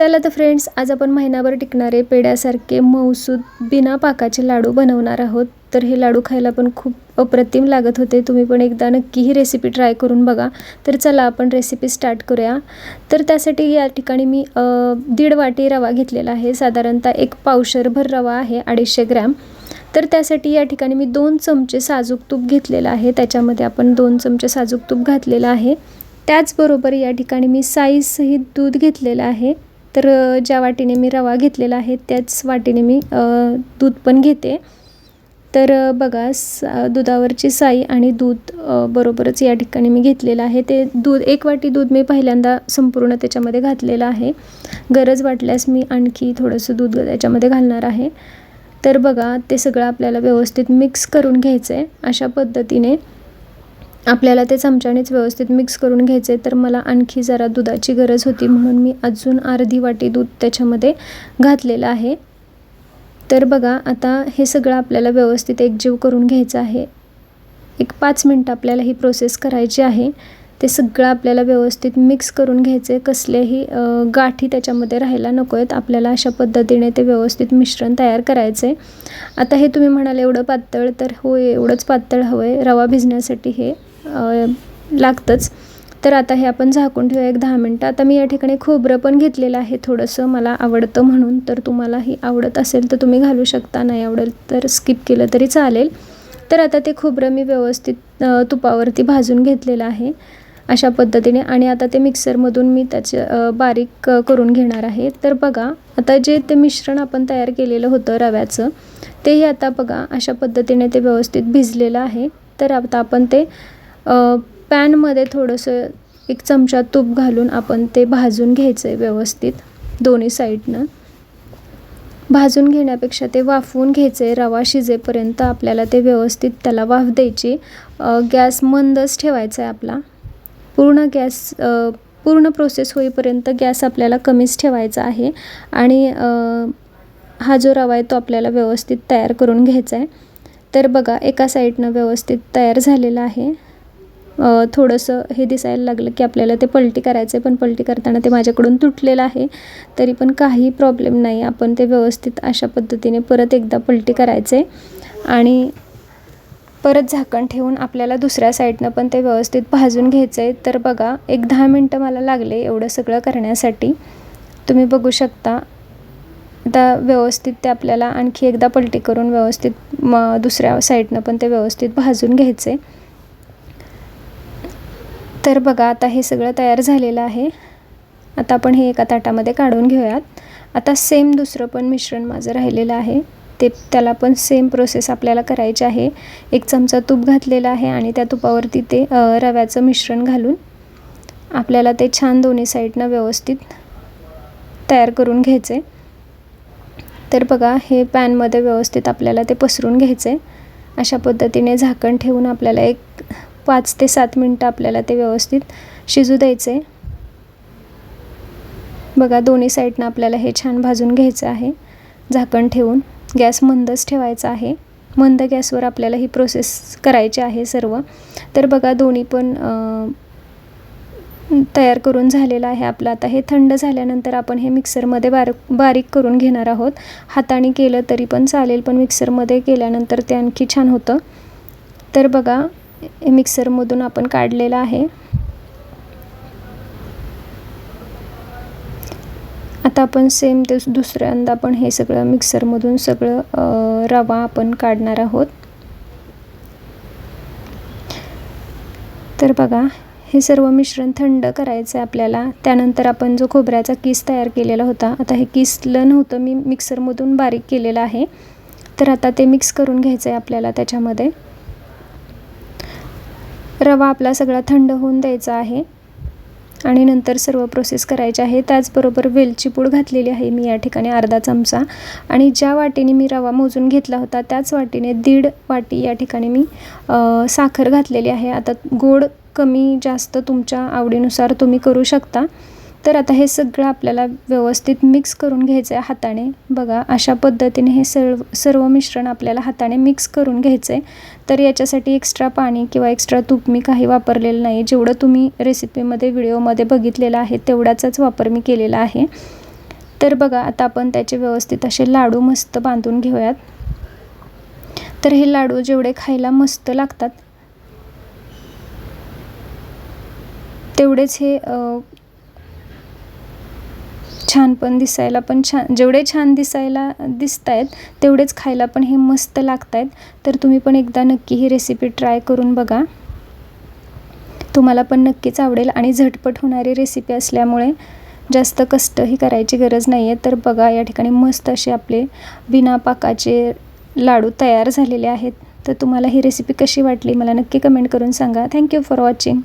चला तर फ्रेंड्स आज आपण महिनाभर टिकणारे पेड्यासारखे मऊसूद बिना पाकाचे लाडू बनवणार आहोत. तर हे लाडू खायला पण खूप अप्रतिम लागत होते. तुम्ही पण एकदा नक्की ही रेसिपी ट्राय करून बघा. तर चला आपण रेसिपी स्टार्ट करूया. तर त्यासाठी या ठिकाणी मी दीड वाटी रवा घेतलेला आहे. साधारणतः एक पावशरभर रवा आहे अडीचशे ग्रॅम. तर त्यासाठी या ठिकाणी मी दोन चमचे साजूक तूप घेतलेलं आहे. त्याच्यामध्ये आपण दोन चमचे साजूक तूप घातलेलं आहे. त्याचबरोबर या ठिकाणी मी साईजसहित दूध घेतलेलं आहे. तर ज्या वाटीने मी रवा घेतलेला आहे त्याच वाटीने मी दूध पण घेते. तर बघा स दुधावरची साई आणि दूध बरोबरच या ठिकाणी मी घेतलेलं आहे. ते दूध एक वाटी दूध मी पहिल्यांदा संपूर्ण त्याच्यामध्ये घातलेलं आहे. गरज वाटल्यास मी आणखी थोडंसं दूध त्याच्यामध्ये घालणार आहे. तर बघा ते सगळं आपल्याला व्यवस्थित मिक्स करून घ्यायचं आहे अशा पद्धतीने. आपल्याला ते चमच्यानेच व्यवस्थित मिक्स करून घ्यायचे तर मला आणखी जरा दुधाची गरज होती म्हणून मी अजून अर्धी वाटी दूध त्याच्यामध्ये घातलेलं आहे. तर बघा आता हे सगळं आपल्याला व्यवस्थित एकजीव करून घ्यायचं आहे. एक पाच मिनटं आपल्याला ही प्रोसेस करायची आहे. ते सगळं आपल्याला व्यवस्थित मिक्स करून घ्यायचे कसलेही गाठी त्याच्यामध्ये राहायला नको आहेत आपल्याला अशा पद्धतीने ते व्यवस्थित मिश्रण तयार करायचं आहे आता हे तुम्ही म्हणाल एवढं पातळ तर होय एवढंच पातळ हवं आहे रवा भिजण्यासाठी हे लागतंच. तर आता हे आपण झाकून ठेवूया एक दहा मिनटं. आता मी या ठिकाणी खोबरं पण घेतलेलं आहे थोडंसं. मला आवडतं म्हणून. तर तुम्हालाही आवडत असेल तर तुम्ही घालू शकता. नाही आवडेल तर स्किप केलं तरी चालेल. तर आता ते खोबरं मी व्यवस्थित तुपावरती भाजून घेतलेलं आहे. अशा पद्धतीने. आणि आता ते मिक्सरमधून मी त्याचे बारीक करून घेणार आहे. तर बघा आता जे ते मिश्रण आपण तयार केलेलं होतं रव्याचं तेही आता बघा अशा पद्धतीने ते व्यवस्थित भिजलेलं आहे. तर आता आपण ते पॅनमध्ये थोडंसं एक चमचा तूप घालून आपण ते भाजून घ्यायचं आहे व्यवस्थित दोन्ही साईडनं. भाजून घेण्यापेक्षा ते वाफवून घ्यायचे आहे रवा शिजेपर्यंत आपल्याला ते व्यवस्थित त्याला वाफ द्यायची. गॅस मंदच ठेवायचा आहे आपला. पूर्ण गॅस पूर्ण प्रोसेस होईपर्यंत गॅस आपल्याला कमीच ठेवायचा आहे आणि हा जो रवा आहे तो आपल्याला व्यवस्थित तयार करून घ्यायचा आहे तर बघा एका साईडनं व्यवस्थित तयार झालेला आहे. थोडंसं हे दिसायला लागलं की आपल्याला ते पलटी करायचं आहे पण पलटी करताना ते माझ्याकडून तुटलेलं आहे. तरी पण काही प्रॉब्लेम नाही. आपण ते व्यवस्थित अशा पद्धतीने परत एकदा पलटी करायचं आहे आणि परत झाकण ठेवून आपल्याला दुसऱ्या साईडनं पण ते व्यवस्थित भाजून घ्यायचं आहे तर बघा एक दहा मिनटं मला लागले एवढं सगळं करण्यासाठी. तुम्ही बघू शकता. आता व्यवस्थित ते आपल्याला आणखी एकदा पलटी करून व्यवस्थित म दुसऱ्या साईडनं पण ते व्यवस्थित भाजून घ्यायचे तर बघा आता हे सगळं तयार झालेलं आहे. आता आपण हे एका ताटामध्ये काढून घेऊयात. आता सेम दुसरं पण मिश्रण माझं राहिलेलं आहे. ते त्याला पण सेम प्रोसेस आपल्याला करायची आहे. एक चमचा तूप घातलेला आहे आणि त्या तुपावरती ते रव्याचं मिश्रण घालून आपल्याला ते छान दोन्ही साईडनं व्यवस्थित तयार करून घ्यायचे. तर बघा हे पॅनमध्ये व्यवस्थित आपल्याला ते पसरून घ्यायचे. अशा पद्धतीने झाकण ठेवून आपल्याला एक पाच ते सात मिनटं आपल्याला ते व्यवस्थित शिजू द्यायचे बघा दोन्ही साईडनं आपल्याला हे छान भाजून घ्यायचं आहे. झाकण ठेवून गॅस मंदच ठेवायचा आहे. मंद गॅसवर आपल्याला ही प्रोसेस करायची आहे सर्व. तर बघा दोन्ही पण तयार करून झालेलं आहे आपलं. आता हे थंड झाल्यानंतर आपण हे मिक्सरमध्ये बार बारीक करून घेणार आहोत. हाताने केलं तरी पण चालेल पण मिक्सरमध्ये केल्यानंतर ते आणखी छान होतं. तर बघा मिक्सरमधून आपण काढलेलं आहे. आता आपण सेम ते दुसऱ्यांदा पण हे सगळं मिक्सरमधून सगळं रवा आपण काढणार आहोत. तर बघा हे सर्व मिश्रण थंड करायचं आहे आपल्याला. त्यानंतर आपण जो खोबऱ्याचा किस तयार केलेला होता आता हे किसलं नव्हतं मी मिक्सरमधून बारीक केलेलं आहे. तर आता ते मिक्स करून घ्यायचं आहे आपल्याला त्याच्यामध्ये. रवा आपला सगळा थंड होऊन द्यायचा आहे. आणि नंतर सर्व प्रोसेस करायची आहे. त्याचबरोबर वेलची पूड घातलेली आहे मी या ठिकाणी अर्धा चमचा. आणि ज्या वाटीने मी रवा मोजून घेतला होता त्याच वाटीने दीड वाटी या ठिकाणी मी साखर घातलेली आहे. आता गोड कमी जास्त तुमच्या आवडीनुसार तुम्ही करू शकता. तर आता हे सगळं आपल्याला व्यवस्थित मिक्स करून घ्यायचं आहे हाताने. बघा अशा पद्धतीने हे सर्व सर्व मिश्रण आपल्याला हाताने मिक्स करून घ्यायचं आहे तर याच्यासाठी एक्स्ट्रा पाणी किंवा एक्स्ट्रा तूप मी काही वापरलेलं नाही. जेवढं तुम्ही रेसिपीमध्ये व्हिडिओमध्ये बघितलेलं आहे तेवढाचाच वापर मी केलेला आहे. तर बघा आता आपण त्याचे व्यवस्थित असे लाडू मस्त बांधून घेऊयात. तर हे लाडू जेवढे खायला मस्त लागतात तेवढेच हे छान पण दिसायला पण छान जेवढे छान दिसायला दिसत आहेत तेवढेच खायला पण हे मस्त लागत आहेत तर तुम्ही पण एकदा नक्की ही रेसिपी ट्राय करून बघा. तुम्हाला पण नक्कीच आवडेल आणि झटपट होणारी रेसिपी असल्यामुळे जास्त कष्टही करायची गरज नाही आहे तर बघा या ठिकाणी मस्त असे आपले बिना पाकाचे लाडू तयार झालेले आहेत. तर तुम्हाला ही रेसिपी कशी वाटली मला नक्की कमेंट करून सांगा. Thank you for watching